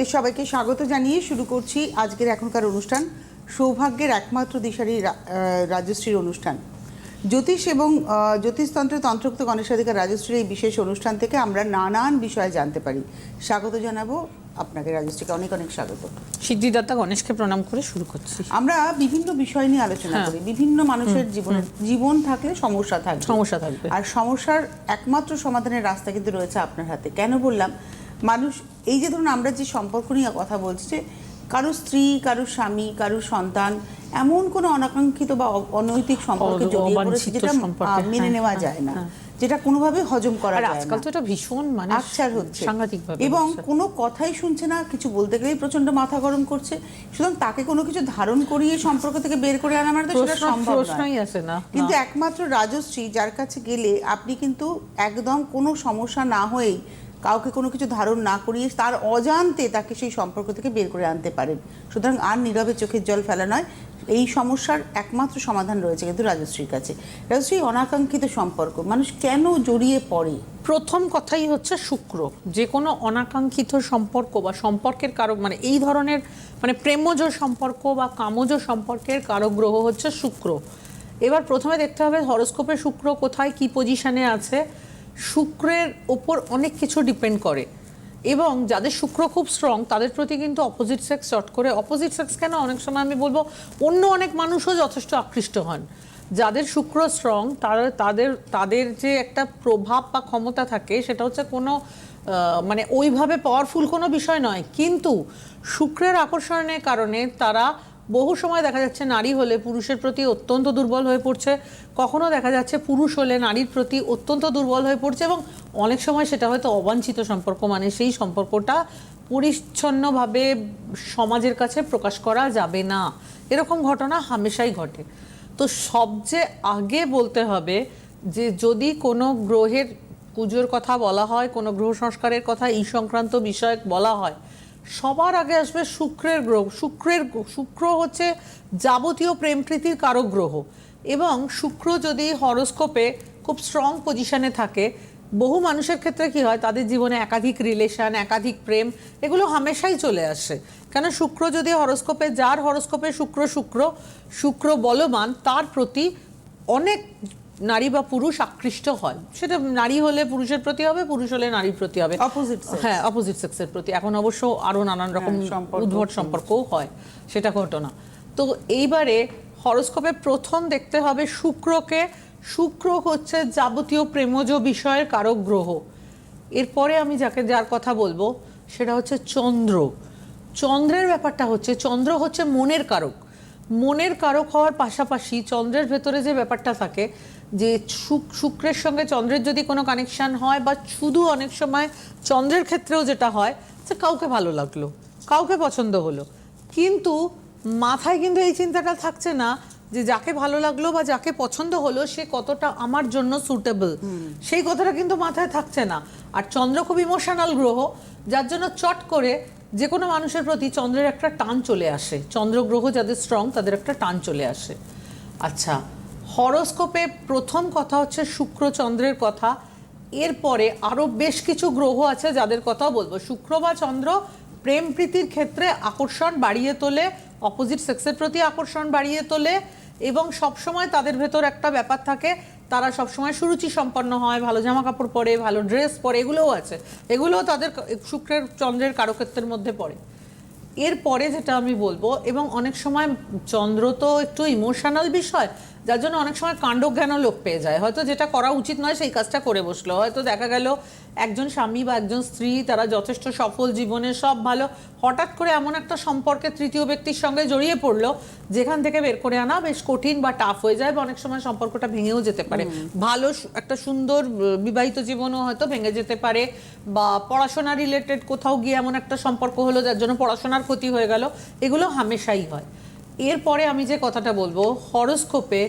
আপনাদের সবাইকে স্বাগত জানিয়ে শুরু করছি আজকের এখনকার অনুষ্ঠান সৌভাগ্যের একমাত্র দিশারি রাজশ্রীর অনুষ্ঠান। জ্যোতিষ এবং জ্যোতিষতন্ত্র তন্ত্রোক্ত গণেশাধিকার রাজশ্রীর এই বিশেষ অনুষ্ঠান থেকে আমরা নানান বিষয়ে জানতে পারি। স্বাগত জানাব আপনাকে রাজশ্রীকে অনেক অনেক স্বাগত। সিদ্ধিদাতা গণেশকে প্রণাম করে শুরু করছি। আমরা বিভিন্ন বিষয় নিয়ে আলোচনা হ্যাঁ। করি। বিভিন্ন মানুষের জীবনের জীবন থাকলে সমস্যা থাকবে। সমস্যা থাকবে। আর সমস্যার একমাত্র সমাধানের রাস্তা কিন্তু রয়েছে আপনার হাতে। কেন বললাম? মানুষ এই যে ধরুন আমরা যে সম্পর্ক নিয়ে কথা বলছি কারও স্ত্রী কারও স্বামী কারও সন্তান এমন কোনো অনাকাঙ্ক্ষিত বা অনৈতিক সম্পর্কে জড়িয়ে পড়েছে যেটা মেনে হ্যাঁ, নেওয়া হ্যাঁ, যায় না হ্যাঁ। যেটা কোনোভাবে হজম করা যায় আজকাল তো এটা ভীষণ মানে আকছার হচ্ছে। এবং কোনো কথাই শুনছে না কিছু বলতে গেলেই প্রচণ্ড মাথা গরম করছে। সুতরাং তাকে কোনো কিছু ধারণ করিয়ে সম্পর্ক থেকে বের করে আনা মানে তো সেটা সম্ভব প্রশ্নই আসে না। কিন্তু একমাত্র রাজশ্রী যার কাছে গেলে আপনি কিন্তু একদম কোনো সমস্যা না হয়েই কাউকে কোনো কিছু ধারণ না করিয়ে তার অজান্তে তাকে সেই সম্পর্ক থেকে বের করে আনতে পারেন। সুতরাং আর নীরবে চোখের জল ফেলা নয়, এই সমস্যার একমাত্র সমাধান রয়েছে কিন্তু রাজশ্রীর কাছে। রাজশ্রী, অনাকাঙ্ক্ষিত সম্পর্ক, মানুষ কেন জড়িয়ে পড়ে? প্রথম কথাই হচ্ছে শুক্র। যে কোনো অনাকাঙ্ক্ষিত সম্পর্ক বা সম্পর্কের কারক মানে এই ধরনের মানে প্রেমজ সম্পর্ক বা কামজ সম্পর্কের কারক গ্রহ হচ্ছে শুক্র। এবার প্রথমে দেখতে হবে হরস্কোপে শুক্র কোথায়, কি পজিশনে আছে শুক্রের ওপর অনেক কিছু ডিপেন্ড করে। এবং যাদের শুক্র খুব স্ট্রং তাদের প্রতি কিন্তু অপোজিট সেক্স চট করে। অপোজিট সেক্স কেন? অনেক সময় আমি বলব, অন্য অনেক মানুষও যথেষ্ট আকৃষ্ট হন। যাদের শুক্র স্ট্রং তারা, তাদের তাদের যে একটা প্রভাব বা ক্ষমতা থাকে, সেটা হচ্ছে কোনো মানে ওইভাবে পাওয়ারফুল কোনো বিষয় নয়। কিন্তু শুক্রের আকর্ষণের কারণে তারা বহু সময় দেখা যাচ্ছে নারী হলে পুরুষের প্রতি অত্যন্ত দুর্বল হয়ে পড়ছে। কখনো দেখা যাচ্ছে পুরুষ হলে নারীর প্রতি অত্যন্ত দুর্বল হয়ে পড়ছে এবং অনেক সময় সেটা হয়তো অবাঞ্ছিত সম্পর্ক মানে সেই সম্পর্কটা পরিচ্ছন্নভাবে সমাজের কাছে প্রকাশ করা যাবে না। এরকম ঘটনা হামেশাই ঘটে। তো সবচেয়ে আগে বলতে হবে যে যদি কোনো গ্রহের পুজোর কথা বলা হয়, কোনো গ্রহ সংস্কারের কথা এই সংক্রান্ত বিষয় বলা হয় সবার আগে আসবে শুক্রের গ্রহ। শুক্রের শুক্র হচ্ছে যাবতীয় প্রেম প্রীতির কারক গ্রহ। এবং শুক্র যদি হরোস্কোপে খুব স্ট্রং পজিশনে থাকে, বহু মানুষের ক্ষেত্রে কি হয়, তাদের জীবনে একাধিক রিলেশন একাধিক প্রেম, এগুলো হামেশাই চলে আসে। কেন শুক্র যদি হরোস্কোপে, যার হরোস্কোপে শুক্র শুক্র শুক্র বলবান, তার প্রতি অনেক নারী বা পুরুষ আকৃষ্ট হয়। সেটা নারী হলে পুরুষের প্রতি হবে পুরুষ হলে নারীর প্রতি হবে। অপোজিট হ্যাঁ অপোজিট সেক্সের প্রতি। এখন অবশ্য আরও নানান রকম হ্যাঁ, উদ্ভট সম্পর্কও হয় সেটা ঘটনা। তো এইবারে হরস্কোপে প্রথম দেখতে হবে শুক্রকে। শুক্র হচ্ছে যাবতীয় প্রেমজ বিষয়ের কারক গ্রহ। এরপরে আমি যাকে যার কথা বলব সেটা হচ্ছে চন্দ্র। চন্দ্রের ব্যাপারটা হচ্ছে চন্দ্র হচ্ছে মনের কারক। মনের কারক হওয়ার পাশাপাশি চন্দ্রের ভেতরে যে ব্যাপারটা থাকে যে শুক- শুক্রের সঙ্গে চন্দ্রের যদি কোনো কানেকশন হয় বা শুধু অনেক সময় চন্দ্রের ক্ষেত্রেও যেটা হয় যে কাউকে ভালো লাগল কাউকে পছন্দ হলো। কিন্তু মাথায় কিন্তু এই চিন্তাটা থাকছে না যে যাকে ভালো লাগল বা যাকে পছন্দ হলো সে কতটা আমার জন্য সুটেবল সেই কথাটা কিন্তু মাথায় থাকছে না। আর চন্দ্র খুব ইমোশনাল গ্রহ যার জন্য চট করে যে কোনো মানুষের প্রতি চন্দ্রের একটা টান চলে আসে। চন্দ্র গ্রহ যাদের স্ট্রং তাদের একটা টান চলে আসে। আচ্ছা হরোস্কোপে প্রথম কথা হচ্ছে শুক্র চন্দ্রের কথা। এরপরে আরও বেশ কিছু গ্রহ আছে যাদের কথাও বলব। শুক্র বা চন্দ্র প্রেম প্রীতির ক্ষেত্রে আকর্ষণ বাড়িয়ে তোলে অপোজিট সেক্সের প্রতি আকর্ষণ বাড়িয়ে তোলে এবং সবসময় তাদের ভেতর একটা ব্যাপার থাকে, তারা সবসময় সুরুচি সম্পন্ন হয়, ভালো জামা কাপড় পরে, ভালো ড্রেস পরে, এগুলোও আছে। এগুলোও তাদের শুক্রের, চন্দ্রের কারকত্বের মধ্যে পড়ে। এরপরে যেটা আমি বলব, এবং অনেক সময় চন্দ্র তো একটু ইমোশনাল বিষয় যার জন্য অনেক সময় কাণ্ডজ্ঞানও লোক পেয়ে যায়। হয়তো যেটা করা উচিত নয় সেই কাজটা করে বসল। হয়তো দেখা গেল একজন স্বামী বা একজন স্ত্রী তারা যথেষ্ট সফল জীবনে সব ভালো। হঠাৎ করে এমন একটা সম্পর্কে তৃতীয় ব্যক্তির সঙ্গে জড়িয়ে পড়ল যেখান থেকে বের করে আনা বেশ কঠিন বা টাফ হয়ে যায় বা অনেক সময় সম্পর্কটা ভেঙেও যেতে পারে। ভালো একটা সুন্দর বিবাহিত জীবনও হয়তো ভেঙে যেতে পারে বা পড়াশোনা রিলেটেড কোথাও গিয়ে এমন একটা সম্পর্ক হলো যার জন্য পড়াশোনার ক্ষতি হয়ে গেল। এগুলো হামেশাই হয়। এরপরে আমি যে কথাটা বলব, হরোস্কোপে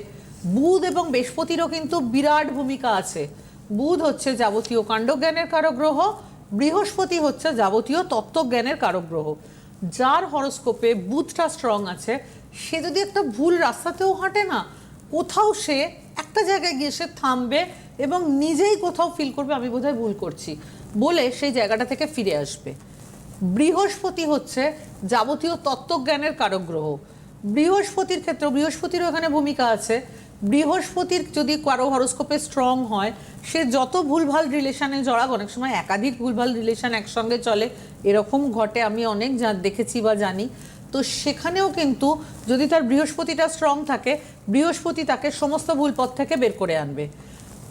বুধ এবং বৃহস্পতিরও কিন্তু বিরাট ভূমিকা আছে। বুধ হচ্ছে যাবতীয় কাণ্ডজ্ঞানের কারক গ্রহ বৃহস্পতি হচ্ছে যাবতীয় তত্ত্বজ্ঞানের কারক গ্রহ যার হরোস্কোপে বুধটা স্ট্রং আছে, সে যদি একটা ভুল রাস্তাতেও হাঁটে না, কোথাও সে একটা জায়গায় গিয়ে সে থামবে এবং নিজেই কোথাও ফিল করবে, আমি বোধহয় ভুল করছি বলে সেই জায়গাটা থেকে ফিরে আসবে। বৃহস্পতি হচ্ছে যাবতীয় তত্ত্বজ্ঞানের কারক গ্রহ বৃহস্পতির ক্ষেত্রে, বৃহস্পতিরও এখানে ভূমিকা আছে। বৃহস্পতির যদি কারও হরোস্কোপে স্ট্রং হয়, সে যত ভুলভাল রিলেশনে জড়াক, অনেক সময় একাধিক ভুলভাল রিলেশন একসঙ্গে চলে, এরকম ঘটে আমি অনেক যা দেখেছি বা জানি। তো সেখানেও কিন্তু যদি তার বৃহস্পতিটা স্ট্রং থাকে, বৃহস্পতি তাকে সমস্ত ভুল পথ থেকে বের করে আনবে।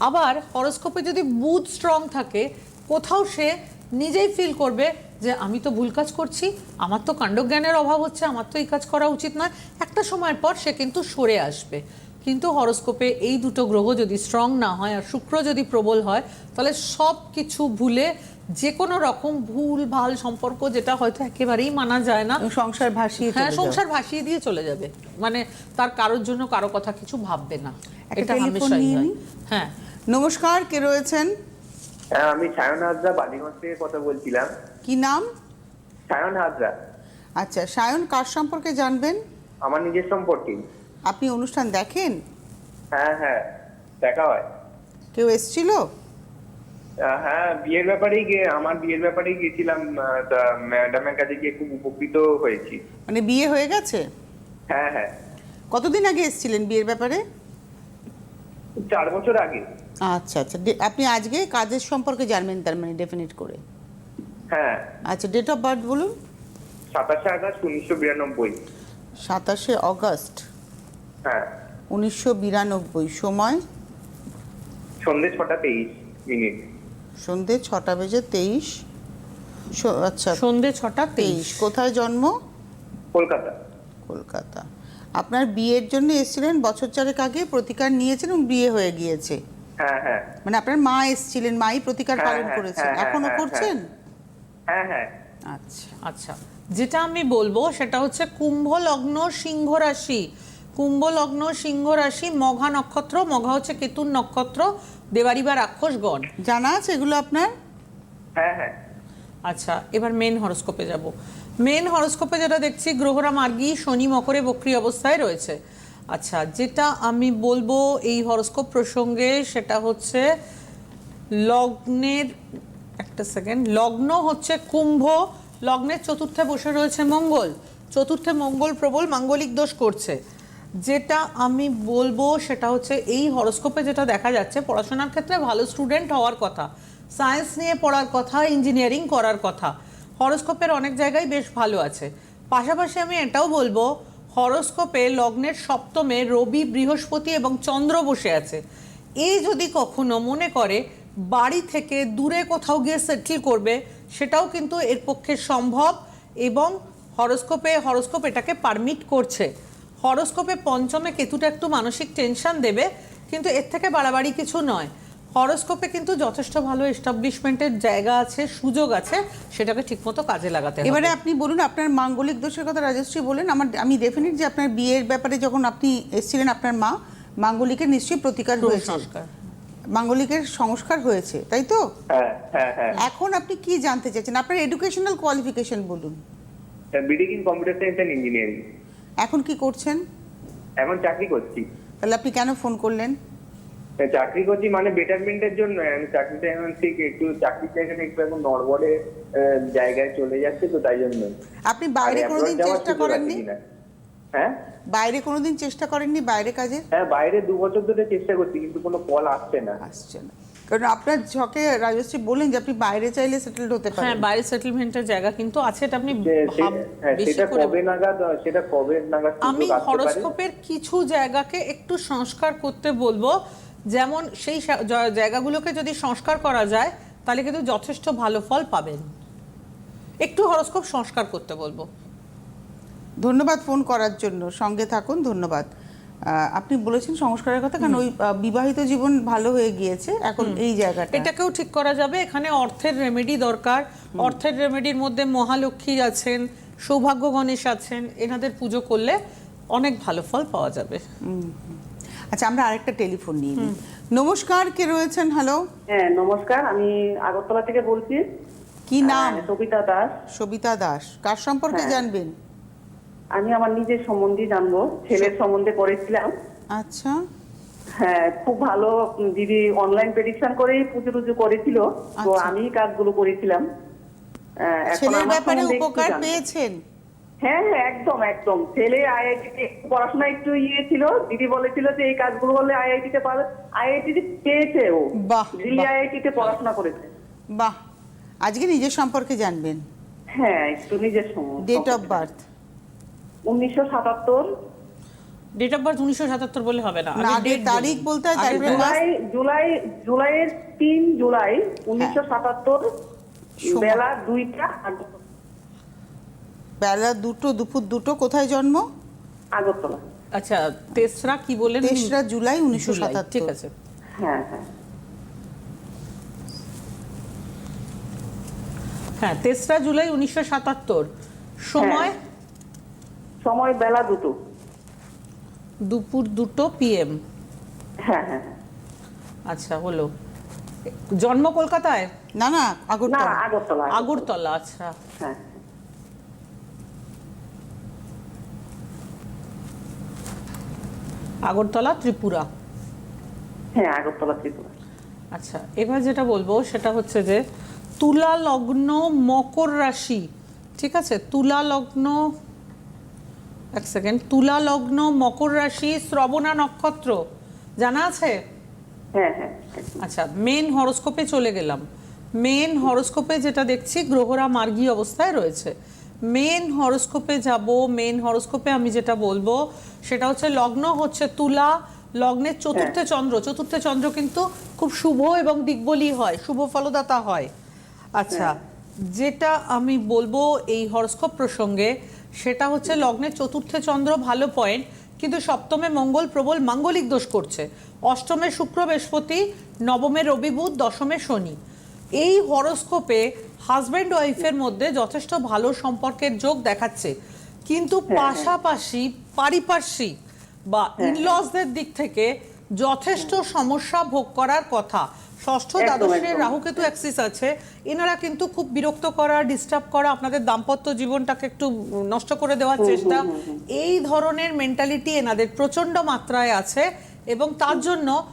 আবার হরোস্কোপে যদি বুধ স্ট্রং থাকে, কোথাও সে নিজেই ফিল করবে যে আমি তো ভুল কাজ করছি আমার তো কাণ্ডজ্ঞানের অভাব হচ্ছে আমার তো এই কাজ করা উচিত নয়। একটা সময়ের পর সে কিন্তু সরে আসবে। কিন্তু হরোস্কোপে এই দুটো গ্রহ যদি স্ট্রং না হয় আর শুক্র যদি প্রবল হয় তাহলে সব কিছু ভুলে যে কোনো রকম ভুল ভালো সম্পর্ক যেটা হয়তো একেবারেই মানা যায় না সংসার ভাসিয়ে হ্যাঁ সংসার ভাসিয়ে দিয়ে চলে যাবে। মানে তার কারোর জন্য কারও কথা কিছু ভাববে না। এটা হামেশাই হয়। হ্যাঁ। নমস্কার কে রয়েছেন? হ্যাঁ আমি সায়ন হাজরা বালিগঞ্জ থেকে কথা বলছিলাম। কি নাম? সায়ন হাজরা। আচ্ছা সায়ন কার সম্পর্কে জানবেন? আমার নিজের সম্পর্কে। আপনি অনুষ্ঠান দেখেন? হ্যাঁ হ্যাঁ দেখা হয়। কেউ এসছিল? হ্যাঁ বিয়ের ব্যাপারেই গিয়ে আমার বিয়ের ব্যাপারেই তা ম্যাডামের কাছে গিয়ে খুব উপকৃত হয়েছি। মানে বিয়ে হয়ে গেছে? হ্যাঁ হ্যাঁ। কতদিন আগে এসেছিলেন বিয়ের ব্যাপারে? চার বছর আগে। আচ্ছা আচ্ছা। ডে- আপনি আজকে কাজের সম্পর্কে জানবেন তার মানে ডেফিনেট করে। হ্যাঁ। আচ্ছা ডেট অফ বার্থ বলুন। সাতাশে আগস্ট উনিশশো বিরানব্বই। সাতাশে অগস্ট। হ্যাঁ। উনিশশো বিরানব্বই সময়? সন্ধ্যে ছটা তেইশ মিনিট। সন্ধে ছটা বেজে তেইশ। স- আচ্ছা। সন্ধে ছটা তেইশ। কোথায় জন্ম? কলকাতা। কলকাতা। আপনার বিয়ের জন্য এসেছিলেন বছর চারেক আগে প্রতিকার নিয়েছেন এবং বিয়ে হয়ে গিয়েছে। মানে আপনার মা এসেছিলেন মাই প্রতিকার হ্যাঁ, পালন হ্যাঁ, করেছেন। হ্যাঁ, হ্যাঁ, এখনও হ্যাঁ, করছেন? হ্যাঁ হ্যাঁ। আচ্ছা। আচ্ছা যেটা আমি বলব সেটা হচ্ছে কুম্ভ লগ্ন সিংহ রাশি। কুম্ভ লগ্ন সিংহ রাশি মঘা নক্ষত্র মঘা হচ্ছে কেতুন নক্ষত্র দেবারি বা রাক্ষসগণ জানা আছে এগুলো আপনার? হ্যাঁ হ্যাঁ। আচ্ছা এবার মেন হরোস্কোপে যাব। মেন হরোস্কোপে যেটা দেখছি গ্রহরা মার্গী শনি মকরে বক্রি অবস্থায় রয়েছে। আচ্ছা যেটা আমি বলব এই হরস্কোপ প্রসঙ্গে সেটা হচ্ছে লগ্নের, একটা সেকেন্ড, লগ্ন হচ্ছে কুম্ভ, লগ্নের চতুর্থে বসে রয়েছে মঙ্গল, চতুর্থে মঙ্গল প্রবল মাঙ্গলিক দোষ করছে। যেটা আমি বলব সেটা হচ্ছে এই হরস্কোপে যেটা দেখা যাচ্ছে, পড়াশোনার ক্ষেত্রে ভালো স্টুডেন্ট হওয়ার কথা, সায়েন্স নিয়ে পড়ার কথা, ইঞ্জিনিয়ারিং করার কথা, হরস্কোপের অনেক জায়গায় বেশ ভালো আছে। পাশাপাশি আমি এটাও বলব হরোস্কোপে লগ্নের সপ্তমে রবি, বৃহস্পতি এবং চন্দ্র বসে আছে। এই যদি কখনো মনে করে, বাড়ি থেকে দূরে কোথাও গিয়ে সেটেল করবে, সেটাও কিন্তু এর পক্ষে সম্ভব এবং হরস্কোপে, হরস্কোপ এটাকে পারমিট করছে। হরস্কোপে পঞ্চমে কেতুটা একটু মানসিক টেনশন দেবে, কিন্তু এর থেকে বাড়াবাড়ি কিছু নয়। হরোস্কোপে কিন্তু যথেষ্ট ভালো এস্টাবলিশমেন্টের জায়গা আছে সুযোগ আছে সেটাকে ঠিকমতো কাজে লাগাতে এবারে আপনি বলুন আপনার মাঙ্গলিক দোষের কথা রাজশ্রী বলেন আমার আমি ডেফিনেট যে আপনার বিয়ের ব্যাপারে যখন আপনি এসেছিলেন আপনার মা মাঙ্গলিকের নিশ্চয়ই প্রতিকার হয়েছে। সংস্কার মাঙ্গলিকের সংস্কার হয়েছে তাই তো? হ্যাঁ হ্যাঁ হ্যাঁ। এখন আপনি কি জানতে চাইছেন? আপনার এডুকেশনাল কোয়ালিফিকেশন বলুন। Bidding in computer science and engineering এখন কি করছেন? এখন চাকরি করছি। তাহলে আপনি কেন ফোন করলেন? চাকরি করছি মানে বেটারমেন্টের জন্য আমি চাকরিটা এখন ঠিক একটু চাকরির জায়গাটা একটু এখন নড়বড়ে জায়গায় চলে যাচ্ছে তো তাই জন্য। আপনি বাইরে কোনোদিন চেষ্টা করেননি? হ্যাঁ? বাইরে কোনোদিন চেষ্টা করেননি বাইরে কাজে? হ্যাঁ বাইরে দু বছর ধরে চেষ্টা করছি কিন্তু কোনো কল আসছে না। আসছে না। কারণ আপনার ঝকে রাজশ্রী বললেন যে আপনি বাইরে চাইলে সেটেলড হতে হ্যাঁ পারেন বাইরে সেটেলমেন্টের জায়গা কিন্তু আছে এটা আপনি হ্যাঁ, সেটা কবে নাগাদ সেটা কবে নাগাদ আমি হরোস্কোপের কিছু জায়গাকে একটু সংস্কার করতে বলব। যেমন সেই জায়গাগুলোকে যদি সংস্কার করা যায় তাহলে কিন্তু যথেষ্ট ভালো ফল পাবেন। একটু হরোস্কোপ সংস্কার করতে বলব। ধন্যবাদ ফোন করার জন্য। সঙ্গে থাকুন ধন্যবাদ। আপনি বলেছেন সংস্কারের কথা কারণ ওই বিবাহিত জীবন ভালো হয়ে গিয়েছে। এখন এই জায়গাটা। এটাকেও ঠিক করা যাবে। এখানে অর্থের রেমেডি দরকার। অর্থের রেমেডির মধ্যে মহালক্ষ্মী আছেন সৌভাগ্য গণেশ আছেন। এনাদের পুজো করলে অনেক ভালো ফল পাওয়া যাবে। আচ্ছা আমরা আরেকটা টেলিফোন নিয়ে নিই। নমস্কার কে রয়েছেন? হ্যালো হ্যাঁ নমস্কার। আমি আগরতলা থেকে বলছি। কি নাম? সবিতা দাস। সবিতা দাস। কার সম্পর্কে হ্যাঁ। জানবেন? আমি আমার নিজের সম্বন্ধে জানব। ছেলের সম্বন্ধে করেছিলাম আচ্ছা। হ্যাঁ খুব ভালো দিদি অনলাইন প্রেডিকশন করেই পুজো টুজো করেছিল। তো আচ্ছা। আমি কাজগুলো করেছিলাম। ছেলের ব্যাপারে উপকার পেয়েছেন? হ্যাঁ হ্যাঁ একদম একদম। ছেলে আইআইটি পড়াশোনা একটু ইয়ে ছিল দিদি বলেছিল যে এই কাজগুলো করলে আইআইটি তে পাবে আইআইটি পেয়েছে ও। বাহ, দিল্লি। আইআইটি তে পড়াশোনা করেছে। বাহ আজকে নিজের সম্পর্কে জানবেন। হ্যাঁ একটু নিজের সময় ডেট অফ বার্থ উনিশশো সাতাত্তর। ডেট অফ বার্থ উনিশশো সাতাত্তর বলে হবে না। না, তারিখ বলতে হয়। জুলাই জুলাই জুলাইয়ের তিন জুলাই উনিশশো সাতাত্তর। বেলা দুইটা বেলা দুটো দুপুর দুটো কোথায় জন্ম? আগরতলা। আচ্ছা তেসরা কি বললেন? তেসরা জুলাই উনিশশো সাতাত্তর। ঠিক আছে। হ্যাঁ হ্যাঁ। হ্যাঁ তেসরা জুলাই উনিশশো সাতাত্তর। সময়? সময় বেলা দুটো। দুপুর দুটো পিএম হ্যাঁ হ্যাঁ হ্যাঁ। আচ্ছা হলো। জন্ম কলকাতায়? না না আগরতলা। আগরতলা আচ্ছা। হ্যাঁ। আগরতলা ত্রিপুরা? হ্যাঁ আগরতলা ত্রিপুরা। আচ্ছা এবার যেটা বলব সেটা হচ্ছে যে তুলা লগ্ন মকর রাশি ঠিক আছে? তুলা লগ্ন এক সেকেন্ড তুলা লগ্ন মকর রাশি শ্রবণা নক্ষত্র জানা আছে? হ্যাঁ হ্যাঁ আচ্ছা মেন হরোস্কোপে চলে গেলাম। মেন হরোস্কোপে যেটা দেখছি গ্রহরা মার্গী অবস্থায় রয়েছে। মেন হরোস্কোপে যাব মেন হরোস্কোপে আমি যেটা বলব সেটা হচ্ছে লগ্ন হচ্ছে তুলা। লগ্নের চতুর্থে চন্দ্র চতুর্থে চন্দ্র কিন্তু খুব শুভ এবং দিগ্বলি হয় শুভ ফলদাতা হয়। আচ্ছা যেটা আমি বলব এই হরস্কোপ প্রসঙ্গে সেটা হচ্ছে লগ্নের চতুর্থে চন্দ্র ভালো পয়েন্ট কিন্তু সপ্তমে মঙ্গল প্রবল মাঙ্গলিক দোষ করছে। অষ্টমে শুক্র বৃহস্পতি নবমে রবি বুধ দশমে শনি। এই হরস্কোপে হাজব্যান্ড ওয়াইফের মধ্যে যথেষ্ট ভালো সম্পর্কের যোগ দেখাচ্ছে। কিন্তু পাশাপাশি পারিপার্শ্বিক বা ইনলসদের দিক থেকে যথেষ্ট সমস্যা ভোগ করার কথা। ষষ্ঠ দ্বাদশের একদম। রাহু কেতু অ্যাক্সিস আছে। এনারা কিন্তু খুব বিরক্ত করা ডিস্টার্ব করা আপনাদের দাম্পত্য জীবনটাকে একটু নষ্ট করে দেওয়ার চেষ্টা। এই ধরনের মেন্টালিটি এনাদের প্রচণ্ড মাত্রায় আছে এবং তার জন্য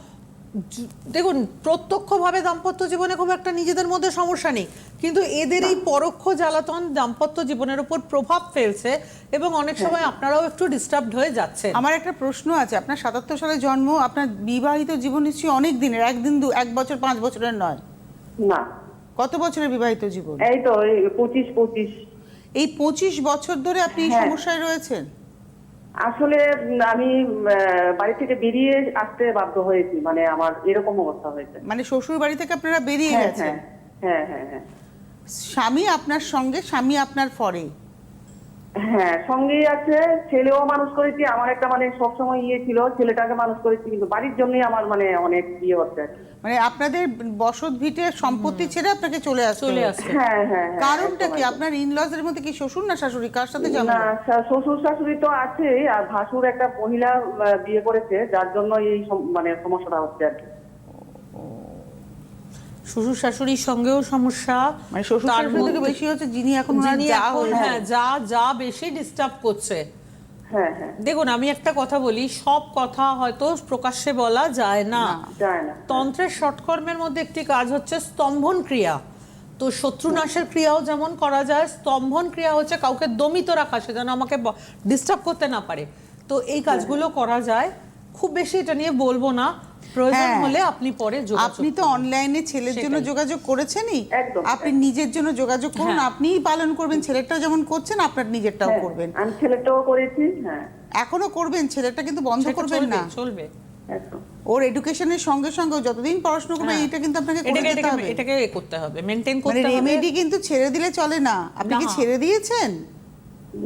দেখুন প্রত্যক্ষভাবে দাম্পত্য জীবনে খুব একটা নিজেদের মধ্যে সমস্যা নেই। কিন্তু এদের এই পরোক্ষ জ্বালাতন দাম্পত্য জীবনের উপর প্রভাব ফেলছে এবং অনেক সময় আপনারাও একটু ডিস্টার্বড হয়ে যাচ্ছেন। আমার একটা প্রশ্ন আছে আপনার সাতাত্তর সালে জন্ম আপনার বিবাহিত জীবন নিশ্চয়ই অনেক দিনের একদিন দু এক বছর পাঁচ বছরের নয়? না। কত বছরের বিবাহিত জীবন? এই তো পঁচিশ পঁচিশ। এই পঁচিশ বছর ধরে আপনি এই হ্যাঁ। সমস্যায় রয়েছেন? আসলে আমি আহ, বাড়ি থেকে বেরিয়ে আসতে বাধ্য হয়েছি মানে আমার এরকম অবস্থা হয়েছে। মানে শ্বশুর বাড়ি থেকে আপনারা বেরিয়ে হ্যাঁ গেছেন? হ্যাঁ হ্যাঁ হ্যাঁ হ্যাঁ। স্বামী আপনার সঙ্গে স্বামী আপনার পরে? হ্যাঁ সঙ্গেই আছে ছেলেও মানুষ করেছি আমার একটা মানে সবসময় ইয়ে ছিল ছেলেটাকে মানুষ করেছি কিন্তু বাড়ির জন্যই আমার মানে অনেক ইয়ে হচ্ছে। মানে আপনাদের বসত ভিটের সম্পত্তি ছেড়ে আপনাকে চলে আসতে চলে। আসছে হ্যাঁ হ্যাঁ হ্যাঁ, কারণটা কি। আপনার ইনলসের মধ্যে কি শ্বশুর না শাশুড়ি? কার সাথে জন্ম না শ্বশুর শাশুড়ি তো আছেই আর ভাসুর একটা মহিলা বিয়ে করেছে যার জন্য এই সম- মানে সমস্যাটা হচ্ছে আর কি। শ্বশুর শাশুড়ির সঙ্গেও সমস্যা। মানে শ্বশুর শাশুড়ি থেকে বেশি হচ্ছে যিনি এখন যিনি এখন হ্যাঁ যা যা বেশি ডিস্টার্ব করছে। হ্যাঁ হ্যাঁ। দেখুন আমি একটা কথা বলি সব কথা হয়তো প্রকাশ্যে বলা যায় না। তন্ত্রের ষটকর্মের মধ্যে একটি কাজ হচ্ছে স্তম্ভন ক্রিয়া। তো শত্রুনাশের ক্রিয়াও যেমন করা যায় স্তম্ভন ক্রিয়া হচ্ছে কাউকে দমিত রাখা সে যেন আমাকে ডিস্টার্ব করতে না পারে। তো এই কাজগুলো করা যায়। খুব বেশি এটা নিয়ে বলব না। প্রয়োজন হ্যাঁ। হলে আপনি পরে যোগাযোগ আপনি তো অনলাইনে ছেলের জন্য যোগাযোগ করেছেনই? আপনি নিজের জন্য যোগাযোগ করুন হ্যাঁ। আপনিই পালন করবেন ছেলেরটা যেমন করছেন আপনার নিজেরটাও হ্যাঁ, করবেন। আমি ছেলেটাও করেছি হ্যাঁ। এখনও করবেন? ছেলেটা কিন্তু বন্ধ করবেন না? চলবে ওর এডুকেশনের সঙ্গে সঙ্গে যতদিন পড়াশোনা করবে। এটা কিন্তু আপনাকে করে এটাকে হবে। এটাকে করতে হবে মেনটেন মানে করতে হবে। রেমেডি কিন্তু ছেড়ে দিলে চলে না। আপনি কি ছেড়ে দিয়েছেন?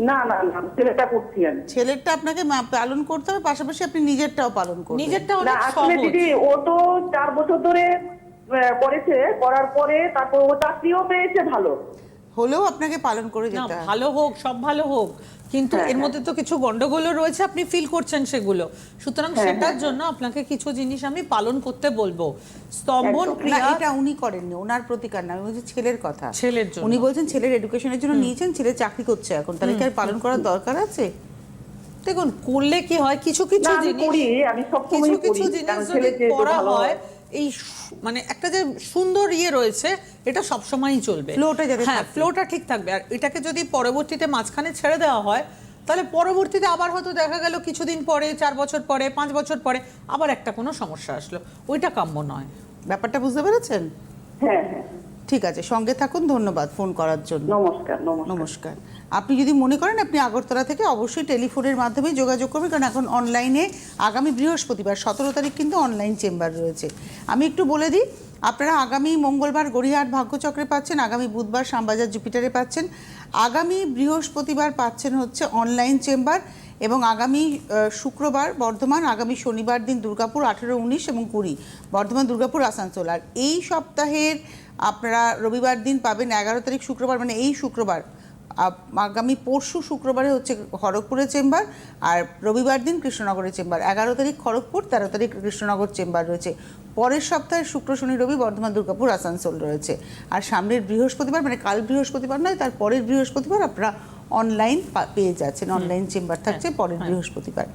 না না না ছেলেটা করছি আমি। ছেলেরটা আপনাকে মা- পালন করতে হবে পাশাপাশি আপনি নিজেরটাও পালন করবেন। নিজেরটা না অনেক আসলে সহজ। দিদি ও তো চার বছর ধরে আহ, করেছে করার পরে তারপর ও চাকরিও পেয়েছে ভালো। হলেও আপনাকে পালন করে না যেতে হবে ভালো হোক সব ভালো হোক। কিন্তু হ্যাঁ, এর মধ্যে তো কিছু গন্ডগোলও রয়েছে আপনি ফিল করছেন সেগুলো। সুতরাং হ্যাঁ, সেটার জন্য আপনাকে কিছু জিনিস আমি পালন করতে বলব। স্তম্ভন ক্রিয়া এটা উনি করেননি ওনার প্রতিকার না আমি বলছি ছেলের কথা। ছেলের জন্য। উনি বলছেন ছেলের এডুকেশনের জন্য নিয়েছেন ছেলে চাকরি করছে এখন তাহলে কি আর পালন করার দরকার আছে? দেখুন করলে কি হয় কিছু কিছু জিনিস আমি সবসময় কিছু কিছু জিনিস যদি করা হয় হয়। এই মানে একটা যে সুন্দর ইয়ে রয়েছে এটা সবসময়ই চলবে। Flow-টা যাতে হ্যাঁ ফ্লোটা ঠিক থাকবে। আর এটাকে যদি পরবর্তীতে মাঝখানে ছেড়ে দেওয়া হয় তাহলে পরবর্তীতে আবার হয়তো দেখা গেল কিছুদিন পরে চার বছর পরে পাঁচ বছর পরে আবার একটা কোনো সমস্যা আসলো। ওইটা কাম্য নয়। ব্যাপারটা বুঝতে পেরেছেন? হ্যাঁ হ্যাঁ। ঠিক আছে সঙ্গে থাকুন ধন্যবাদ ফোন করার জন্য। নমস্কার নমস্কার। নমস্কার। আপনি যদি মনে করেন আপনি আগরতলা থেকে অবশ্যই টেলিফোনের মাধ্যমে যোগাযোগ করবেন, কারণ এখন অনলাইনে আগামী বৃহস্পতিবার, সতেরো তারিখ কিন্তু অনলাইন চেম্বার রয়েছে। আমি একটু বলে দিই, আপনারা আগামী মঙ্গলবার গড়িয়াহাট ভাগ্যচক্রে পাচ্ছেন, আগামী বুধবার শ্যামবাজার জুপিটারে পাচ্ছেন। আগামী বৃহস্পতিবার পাচ্ছেন হচ্ছে অনলাইন চেম্বার এবং আগামী শুক্রবার বর্ধমান, আগামী শনিবার দিন দুর্গাপুর আঠেরো, উনিশ এবং কুড়ি, বর্ধমান, দুর্গাপুর, আসানসোল। আর এই সপ্তাহের আপনারা রবিবার দিন পাবেন এগারো তারিখ শুক্রবার মানে এই শুক্রবার আগামী পরশু শুক্রবারে হচ্ছে খড়গপুরের চেম্বার আর রবিবার দিন কৃষ্ণনগরের চেম্বার। এগারো তারিখ খড়গপুর, তেরো তারিখ কৃষ্ণনগর চেম্বার রয়েছে। পরের সপ্তাহে শুক্র, শনি, রবি, বর্ধমান, দুর্গাপুর, আসানসোল রয়েছে। আর সামনের বৃহস্পতিবার মানে কাল বৃহস্পতিবার নয়, তার পরের বৃহস্পতিবার আপনারা অনলাইন পেয়ে যাচ্ছেন অনলাইন চেম্বার থাকছে পরের বৃহস্পতিবার।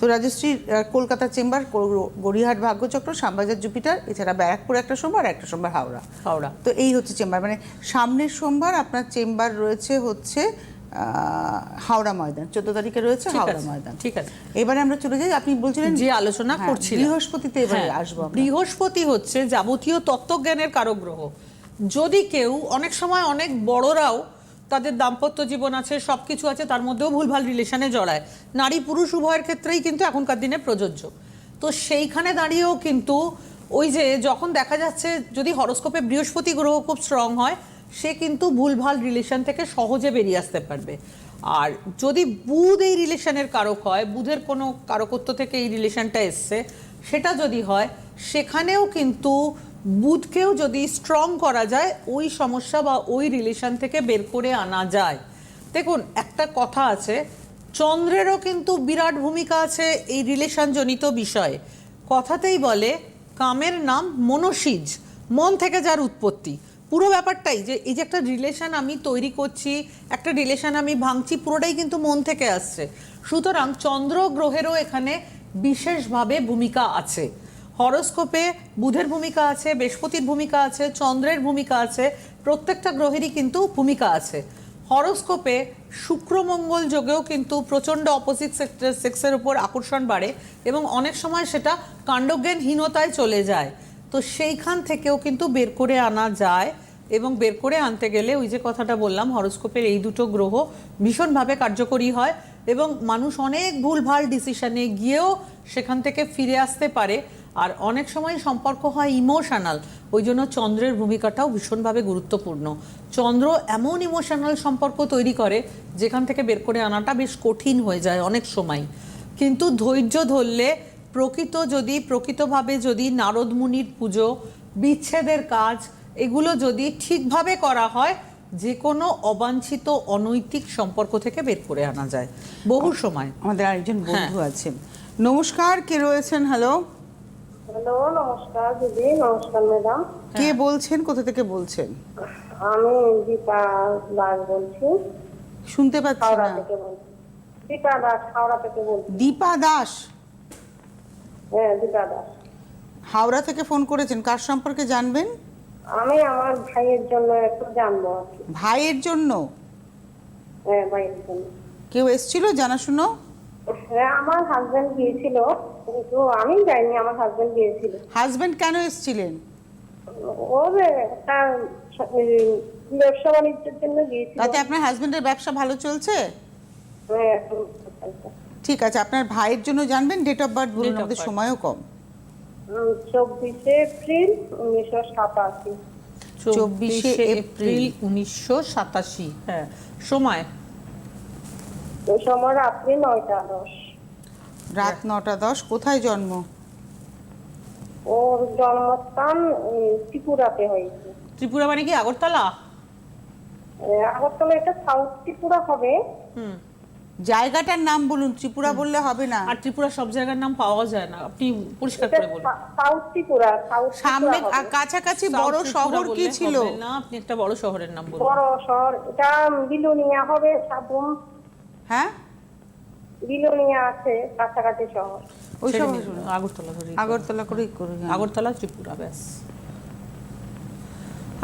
তো রাজশ্রীর কলকাতা চেম্বার গো- গড়িয়াহাট ভাগ্যচক্র শ্যামবাজার জুপিটার এছাড়া ব্যারাকপুর একটা সোমবার একটা সোমবার হাওড়া। হাওড়া। তো এই হচ্ছে চেম্বার মানে সামনের সোমবার আপনার চেম্বার রয়েছে হচ্ছে হাওড়া ময়দান চোদ্দ তারিখে রয়েছে হাওড়া ময়দান। ঠিক আছে। এবারে আমরা চলে যাই আপনি বলছিলেন যে আলোচনা হ্যাঁ, করছিলাম বৃহস্পতিতে এবারে হ্যাঁ, আসব বৃহস্পতি হচ্ছে যাবতীয় তত্ত্বজ্ঞানের কারক গ্রহ। যদি কেউ অনেক সময় অনেক বড়রাও তাদের দাম্পত্য জীবন আছে সব কিছু আছে, তার মধ্যেও ভুলভাল রিলেশনে জড়ায়। নারী পুরুষ উভয়ের ক্ষেত্রেই কিন্তু এখনকার দিনে প্রযোজ্য। তো সেইখানে দাঁড়িয়েও কিন্তু ওই যে যখন দেখা যাচ্ছে যদি হরস্কোপে বৃহস্পতি গ্রহ খুব স্ট্রং হয়, সে কিন্তু ভুলভাল রিলেশন থেকে সহজে বেরিয়ে আসতে পারবে। আর যদি বুধ এই রিলেশনের কারক হয়, বুধের কোনো কারকত্ব থেকে এই রিলেশনটা এসছে, সেটা যদি হয়, সেখানেও কিন্তু বুধকেও যদি স্ট্রং করা যায়, ওই সমস্যা বা ওই রিলেশন থেকে বের করে আনা যায়। দেখুন, একটা কথা আছে, চন্দ্রেরও কিন্তু বিরাট ভূমিকা আছে এই রিলেশনজনিত বিষয়ে। কথাতেই বলে, কামের নাম মনসিজ, মন থেকে যার উৎপত্তি। পুরো ব্যাপারটাই যে, এই যে একটা রিলেশন আমি তৈরি করছি, একটা রিলেশন আমি ভাঙছি, পুরোটাই কিন্তু মন থেকে আসছে। সুতরাং চন্দ্র গ্রহেরও এখানে বিশেষভাবে ভূমিকা আছে। হরস্কোপে বুধের ভূমিকা আছে, বৃহস্পতির ভূমিকা আছে, চন্দ্রের ভূমিকা আছে, প্রত্যেকটা গ্রহেরই কিন্তু ভূমিকা আছে। হরস্কোপে শুক্র মঙ্গল যোগেও কিন্তু প্রচণ্ড অপোজিট সেক্টর সেক্সের উপর আকর্ষণ বাড়ে এবং অনেক সময় সেটা কাণ্ডজ্ঞানহীনতায় চলে যায়। তো সেইখান থেকেও কিন্তু বের করে আনা যায় এবং বের করে আনতে গেলে ওই যে কথাটা বললাম, হরস্কোপের এই দুটো গ্রহ ভীষণভাবে কার্যকরী হয় এবং মানুষ অনেক ভুলভাল ডিসিশনে গিয়েও সেখান থেকে ফিরে আসতে পারে। আর অনেক সময় সম্পর্ক হয় ইমোশনাল ওই জন্য চন্দ্রের ভূমিকাটাও ভীষণভাবে গুরুত্বপূর্ণ। চন্দ্র এমন ইমোশনাল সম্পর্ক তৈরি করে যেখান থেকে বের করে আনাটা বেশ কঠিন হয়ে যায় অনেক সময়। কিন্তু ধৈর্য ধরলে প্রকৃত যদি প্রকৃতভাবে যদি নারদ মুনির পুজো বিচ্ছেদের কাজ এগুলো যদি ঠিকভাবে করা হয় যে কোনো অবাঞ্ছিত অনৈতিক সম্পর্ক থেকে বের করে আনা যায়। বহু সময়। আমাদের আরেকজন বন্ধু হ্যাঁ। আছেন নমস্কার কে রয়েছেন? হ্যালো হ্যালো নমস্কার দিদি নমস্কার ম্যাডাম। কে বলছেন? কোথা থেকে বলছেন? আমি দীপা দাস বলছি। শুনতে পাচ্ছি হাওড়া না। থেকে বলছি। দীপা দাস হাওড়া থেকে বলছি। দীপা দাস? হ্যাঁ দীপা দাস। হাওড়া থেকে ফোন করেছেন। কার সম্পর্কে জানবেন? আমি আমার ভাইয়ের জন্য একটু জানব ভাইয়ের জন্য? হ্যাঁ ভাইয়ের জন্য। কেউ এসছিল জানাশুনো? হ্যাঁ আমার হাজবেন্ড গিয়েছিল। কিন্তু আমি যাইনি আমার হাজবেন্ড গিয়েছিল। হাজবেন্ড কেন এসছিলেন? ও যে একটা ব্যবসা বাণিজ্যের জন্য গিয়েছিল। তাতে আপনার হাজবেন্ডের ব্যবসা ভালো চলছে? হ্যাঁ ঠিক আছে আপনার ভাইয়ের জন্য জানবেন ডেট অফ বার্থ বলুন আমাদের সময়ও কম। চব্বিশে এপ্রিল উনিশশো সাতাশি। চব্বিশে এপ্রিল। উনিশশো সাতাশি হ্যাঁ সময়? ওই সময় রাত্রি নয়টা দশ। রাত নটা দশ কোথায় জন্ম? ওর জন্মস্থান ত্রিপুরাতে হয়েছে। ত্রিপুরা মানে কি আগরতলা? আগরতলা এটা সাউথ ত্রিপুরা হবে। হুম। জায়গাটার নাম বলুন ত্রিপুরা বললে হবে না? আর ত্রিপুরা সব জায়গার নাম পাওয়া যায় না। আপনি পরিষ্কার করে বলুন। সাউথ ত্রিপুরা সাউথ সামনে কাছাকাছি বড় শহর কি ছিল? না আপনি একটা বড় শহরের নাম বলুন। বড় শহর এটা বিলুনিয়া হবে সাবুম। হ্যাঁ? বিলোনিয়া আছে কাছাকাছি শহর। ওই ছেড়ে সব দিন, আসুন। আগরতলা ধরে আগরতলা করেই করি হ্যাঁ। আগরতলা ত্রিপুরা ব্যাস।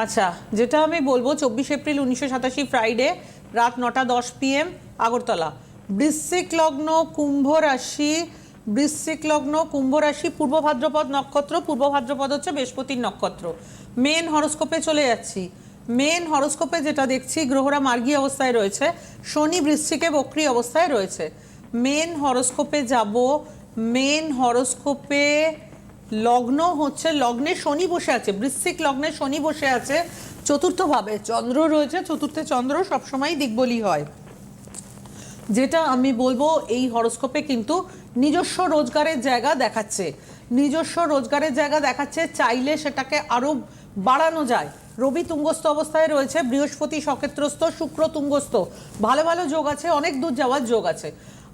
আচ্ছা যেটা আমি বলব চব্বিশ এপ্রিল উনিশশো সাতাশি ফ্রাইডে রাত নটা দশ পিএম আগরতলা। বৃশ্চিক লগ্ন কুম্ভ রাশি বৃশ্চিক লগ্ন কুম্ভ রাশি পূর্ব ভাদ্রপদ নক্ষত্র পূর্ব ভাদ্রপদ হচ্ছে বৃহস্পতির নক্ষত্র। মেন হরস্কোপে চলে যাচ্ছি। মেন হরস্কোপে যেটা দেখছি গ্রহরা মার্গী অবস্থায় রয়েছে শনি বৃশ্চিকে বক্রী অবস্থায় রয়েছে। মেন হরস্কোপে যাব। মেন হরস্কোপে লগ্ন হচ্ছে, লগ্নে শনি বসে আছে, বৃশ্চিক লগ্নে শনি বসে আছে। চতুর্থভাবে চন্দ্র রয়েছে, চতুর্থে চন্দ্র সবসময় দিকবলি হয়। যেটা আমি বলব, এই হরস্কোপে কিন্তু নিজস্ব রোজগারের জায়গা দেখাচ্ছে। নিজস্ব রোজগারের জায়গা দেখাচ্ছে, চাইলে সেটাকে আরও বাড়ানো যায়। রবি তুঙ্গস্থ অবস্থায় রয়েছে, বৃহস্পতি সক্ষেত্রস্থ, শুক্র তুঙ্গস্থ। ভালো ভালো যোগ আছে, অনেক দূর যাওয়ার যোগ আছে।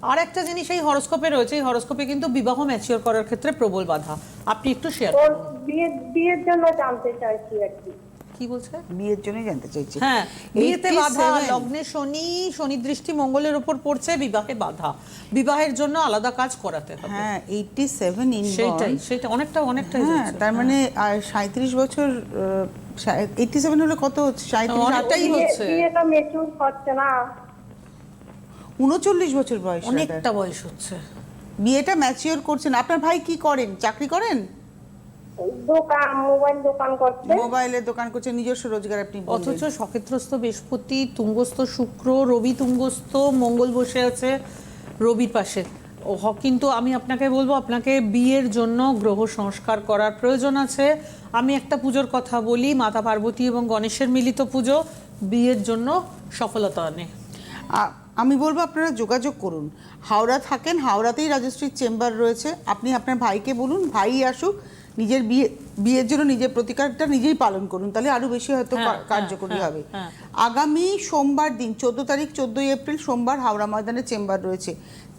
আর একটা জিনিস এই হরস্কোপে রয়েছে এই হরস্কোপে কিন্তু বিবাহ ম্যাচিওর করার ক্ষেত্রে প্রবল বাধা। আপনি একটু শেয়ার করুন। বিয়ে বিয়ের জন্য জানতে চাইছি আর কি। কি বলছে? বিয়ের জন্যই জানতে চাইছি। হ্যাঁ বিয়েতে বাধা লগ্নে শনি শনি দৃষ্টি মঙ্গলের উপর পড়ছে বিবাহে বাধা। বিবাহের জন্য আলাদা কাজ করাতে হবে। হ্যাঁ এইটটি সেভেন ইন সেটাই সেটা অনেকটা অনেকটাই হ্যাঁ তার মানে সাঁত্রিশ বছর এইটটি সেভেন হলে কত হচ্ছে? সাঁত্রিশ অনেকটাই হচ্ছে। বিয়েটা মেচুর হচ্ছে না। উনচল্লিশ বছর বয়স অনেকটা বয়স হচ্ছে। বিয়েটা ম্যাচিওর করছেন। আপনার ভাই কি করেন? চাকরি করেন? দোকান মোবাইল দোকান করছে। মোবাইলের দোকান করছেন নিজস্ব রোজগার আপনি অথচ সক্ষেত্রস্থ বৃহস্পতি তুঙ্গস্থ শুক্র রবি তুঙ্গস্থ মঙ্গল বসে আছে রবির পাশে। কিন্তু আমি আপনাকে বলব আপনাকে বিয়ের জন্য গ্রহ সংস্কার করার প্রয়োজন আছে। আমি একটা পুজোর কথা বলি মাতা পার্বতী এবং গণেশের মিলিত পুজো বিয়ের জন্য সফলতা আনে। আমি বলব আপনারা যোগাযোগ করুন। হাওড়া থাকেন হাওড়াতেই রাজশ্রীর চেম্বার রয়েছে। আপনি আপনার ভাইকে বলুন ভাই আসুক নিজের বিয়ে বিয়ের জন্য নিজের প্রতিকারটা নিজেই পালন করুন। তাহলে আরও বেশি হয়তো হ্যাঁ, কার্যকরী হ্যাঁ, হবে। হ্যাঁ। আগামী সোমবার দিন চোদ্দ তারিখ চোদ্দই এপ্রিল সোমবার হাওড়া ময়দানে চেম্বার রয়েছে।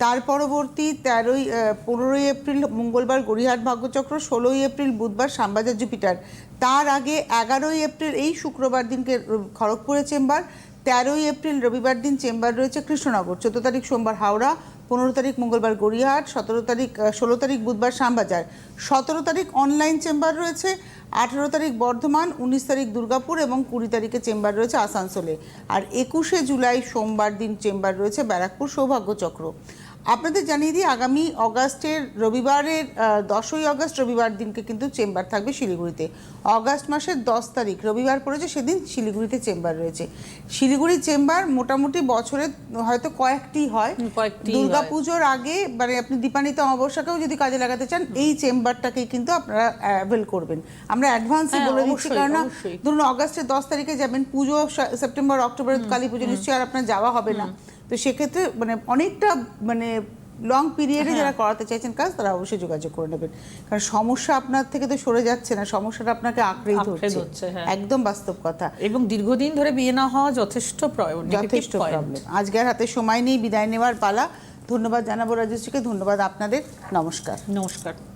তার পরবর্তী তেরোই পনেরোই এপ্রিল মঙ্গলবার গড়িহাট ভাগ্যচক্র ষোলোই এপ্রিল বুধবার শ্যামবাজার জুপিটার। তার আগে এগারোই এপ্রিল এই শুক্রবার দিনকে খড়গপুরে চেম্বার তেরোই এপ্রিল রবিবার দিন চেম্বার রয়েছে কৃষ্ণনগর। চোদ্দ তারিখ সোমবার হাওড়া, পনেরো তারিখ মঙ্গলবার গড়িয়াহাট, সতেরো তারিখ ষোলো তারিখ বুধবার শ্যামবাজার। সতেরো তারিখ অনলাইন চেম্বার রয়েছে, আঠেরো তারিখ বর্ধমান, উনিশ তারিখ দুর্গাপুর এবং কুড়ি তারিখে চেম্বার রয়েছে আসানসোলে। আর একুশে জুলাই সোমবার দিন চেম্বার রয়েছে ব্যারাকপুর সৌভাগ্যচক্র। আপনাদের জানিয়ে দিই আগামী অগাস্টের রবিবারের দশই আগস্ট রবিবার দিনকে কিন্তু চেম্বার থাকবে শিলিগুড়িতে। অগাস্ট মাসের দশ তারিখ রবিবার পড়েছে সেদিন শিলিগুড়িতে চেম্বার রয়েছে। শিলিগুড়ি চেম্বার মোটামুটি বছরে হয়তো কয়েকটি হয়। হুম, কয়েকটি দুর্গা পুজোর আগে মানে আপনি দীপান্বিত অমাবস্যাকেও যদি কাজে লাগাতে চান এই চেম্বারটাকেই কিন্তু আপনারা অ্যাভেল করবেন। আমরা অ্যাডভান্সে হ্যাঁ, বলে দিচ্ছি কারণ ধরুন অগাস্টের দশ তারিখে যাবেন পুজো সেপ্টেম্বর অক্টোবরের কালী পুজো নিশ্চয়ই আর আপনার যাওয়া হবে না। তো সেক্ষেত্রে মানে অনেকটা মানে লং পিরিয়ডে হ্যাঁ। যারা করাতে চাইছেন কাজ তারা অবশ্যই যোগাযোগ করে নেবেন। কারণ সমস্যা আপনার থেকে তো সরে যাচ্ছে না সমস্যাটা আপনাকে আঁকড়েই আঁকড়ে ধরছে। হ্যাঁ। একদম বাস্তব কথা। এবং দীর্ঘদিন ধরে বিয়ে না হওয়া যথেষ্ট যথেষ্ট প্রবলেম আজকে আর হাতে সময় নেই বিদায় নেওয়ার পালা। ধন্যবাদ জানাব রাজশ্রীকে ধন্যবাদ আপনাদের। নমস্কার। নমস্কার।